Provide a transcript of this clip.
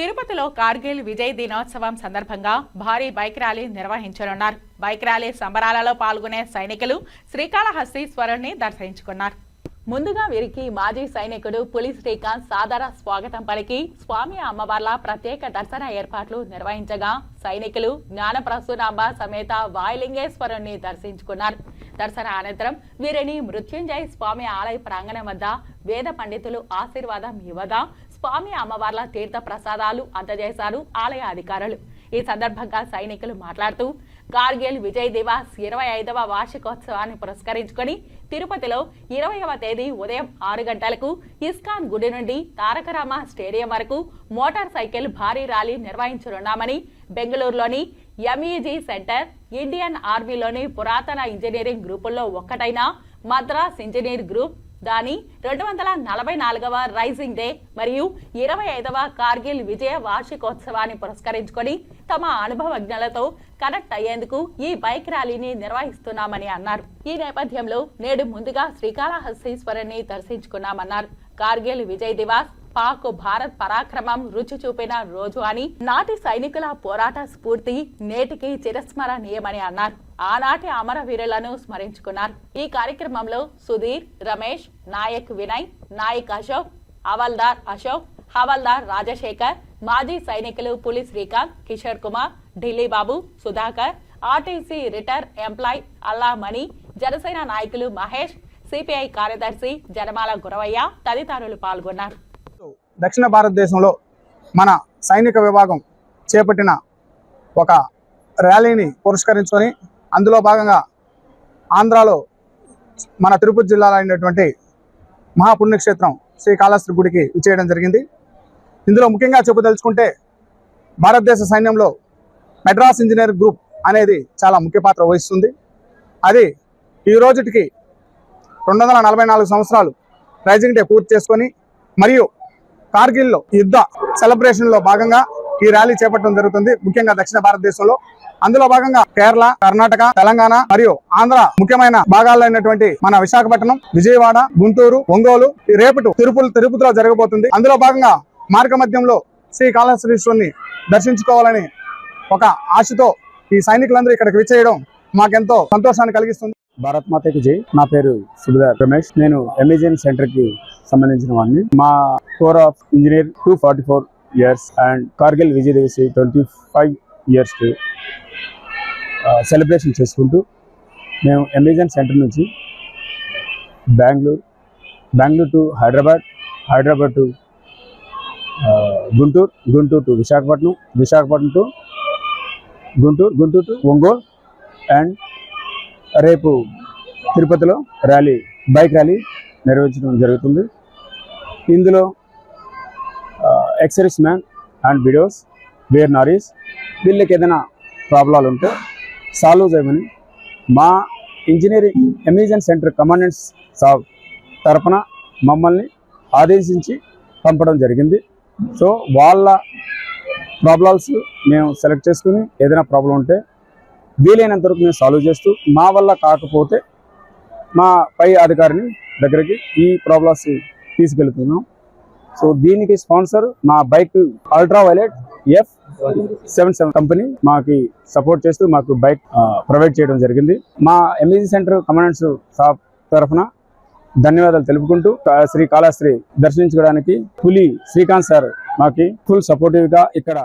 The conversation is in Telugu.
తిరుపతిలో కార్గిల్ విజయ్ దినోత్సవం సందర్భంగా భారీ బైక్ ర్యాలీ నిర్వహించనున్నారు. బైక్ ర్యాలీ సంబరాలలో పాల్గొనే సైనికులు శ్రీకాళహస్తీశ్వరుణ్ణి దర్శించుకున్నారు. ముందుగా వీరికి మాజీ సైనికుడు పులి శ్రీకాంత్ సాదర స్వాగతం పలికి స్వామి అమ్మవార్ల ప్రత్యేక దర్శన ఏర్పాట్లు నిర్వహించగా సైనికులు జ్ఞానప్రసూనాంబ సమేత వాయులింగేశ్వరుణ్ణి దర్శించుకున్నారు. దర్శన అనంతరం వీరిని మృత్యుంజయ స్వామి ఆలయ ప్రాంగణం వద్ద వేద పండితులు ఆశీర్వాదం ఇవ్వగా స్వామి అమ్మవార్ల తీర్థ ప్రసాదాలు అందజేశారు ఆలయ అధికారులు. ఈ సందర్భంగా సైనికులు మాట్లాడుతూ కార్గిల్ విజయ్ దివాస్ ఇరవై ఐదవ వార్షికోత్సవాన్ని పురస్కరించుకొని తిరుపతిలో ఇరవైవ తేదీ ఉదయం ఆరు గంటలకు ఇస్కాన్ గుడి నుండి తారకరామ స్టేడియం వరకు మోటార్ సైకిల్ భారీ ర్యాలీ నిర్వహించనున్నామని బెంగళూరులోని ఎంఈజీ సెంటర్ ఇండియన్ ఆర్మీలోని పురాతన ఇంజనీరింగ్ గ్రూపుల్లో ఒక్కటైన మద్రాస్ ఇంజనీర్ గ్రూప్ దాని రెండు వందల నలభై నాలుగవ రైజింగ్ డే మరియు ఇరవై ఐదవ కార్గిల్ విజయ వార్షికోత్సవాన్ని పురస్కరించుకొని తమ అనుభవజ్ఞులతో కనెక్ట్ అయ్యేందుకు ఈ బైక్ ర్యాలీని నిర్వహిస్తున్నామని అన్నారు. ఈ నేపథ్యంలో నేడు ముందుగా శ్రీకాళహస్తీశ్వరుని దర్శించుకున్నామన్నారు. కార్గిల్ విజయ్ దివాస్ పాక్ భారత్ పరాక్రమం రుచి చూపిన రోజు అని నాటి సైనికుల పోరాట స్ఫూర్తి నేటికి చిరస్మరణీయమని అన్నారు. ఆనాటి అమరవీరులను స్మరించుకున్నారు. ఈ కార్యక్రమంలో సుధీర్ రమేష్ నాయక్ వినయ్ నాయక్ అశోక్ హవల్దార్ అశోక్ హవల్దార్ రాజశేఖర్ మాజీ సైనికులు Puli Srikanth Kishore Kumar Delhi Babu Sudhakar RTC retire employ Alla Mani Janasena నాయకులు మహేష్ సిపిఐ కార్యదర్శి జనమాల గురవయ్య తదితరులు పాల్గొన్నారు. దక్షిణ భారతదేశంలో మన సైనిక విభాగం చేపట్టిన ఒక ర్యాలీని పురస్కరించుకొని అందులో భాగంగా ఆంధ్రాలో మన తిరుపతి జిల్లాలో అయినటువంటి మహాపుణ్యక్షేత్రం శ్రీకాళహస్తి గుడికి ఇచ్చేయడం జరిగింది. ఇందులో ముఖ్యంగా చెప్పదలుచుకుంటే భారతదేశ సైన్యంలో మెడ్రాస్ ఇంజనీర్ గ్రూప్ అనేది చాలా ముఖ్య పాత్ర వహిస్తుంది. అది ఈ రోజుటికి రెండు వందల నలభై నాలుగు సంవత్సరాలు రైజింగ్ డే పూర్తి చేసుకొని మరియు కార్గిల్లో యుద్ధ సెలబ్రేషన్లో భాగంగా ఈ ర్యాలీ చేపట్టడం జరుగుతుంది. ముఖ్యంగా దక్షిణ భారతదేశంలో. అందులో భాగంగా కేరళ కర్ణాటక తెలంగాణ మరియు ఆంధ్ర ముఖ్యమైన భాగాల్లో అయినటువంటి మన విశాఖపట్నం విజయవాడ గుంటూరు ఒంగోలు ఈ రేపటి తిరుపతి తిరుపతిలో జరగబోతుంది. అందులో భాగంగా మార్గ మధ్యంలో శ్రీ కాళహస్తీశ్వరుని దర్శించుకోవాలని ఒక ఆశతో ఈ సైనికులందరూ ఇక్కడికి విచ్చేయడం మాకెంతో సంతోషాన్ని కలిగిస్తుంది. భారత్ మాతకి జై. నా పేరు సుబిదార్ రమేష్. నేను ఎమేజియన్ సెంటర్కి సంబంధించిన వాడిని. మా corps of engineer two forty four years and Kargil Vijay Diwas twenty five years celebration చేసుకుంటూ మేము అమెజాన్ సెంటర్ నుంచి Bengaluru Bengaluru to Hyderabad Hyderabad to Guntur Guntur to Visakhapatnam Visakhapatnam to Guntur Guntur to Ongole and రేపు తిరుపతిలో ర్యాలీ బైక్ ర్యాలీ నిర్వహించడం జరుగుతుంది. ఇందులో ఎక్సరీస్ man and widows veer naris వీళ్ళకి ఏదైనా ప్రాబ్లాలు ఉంటే సాల్వ్ చేయమని మా engineering Amazon centre commandants saab తరపున మమ్మల్ని ఆదేశించి పంపడం జరిగింది. సో వాళ్ళ ప్రాబ్లమ్స్ మేము సెలెక్ట్ చేసుకుని ఏదైనా ప్రాబ్లం ఉంటే వీలైనంత వరకు మేము సాల్వ్ చేస్తూ మా వల్ల కాకపోతే మా పై అధికారిని దగ్గరికి ఈ ప్రాబ్లమ్స్ తీసుకెళ్తున్నాం. సో దీనికి స్పాన్సర్ మా bike ultra violet F seven seven company మాకు సపోర్ట్ చేస్తూ మాకు బైక్ ప్రొవైడ్ చేయడం జరిగింది. మా ఎంఈజీ సెంటర్ కమాండెంట్స్ షాప్ తరఫున ధన్యవాదాలు తెలుపుకుంటూ శ్రీ కాళాశ్రీ దర్శించుకోవడానికి పులి శ్రీకాంత్ సార్ మాకి ఫుల్ సపోర్టివ్గా ఇక్కడ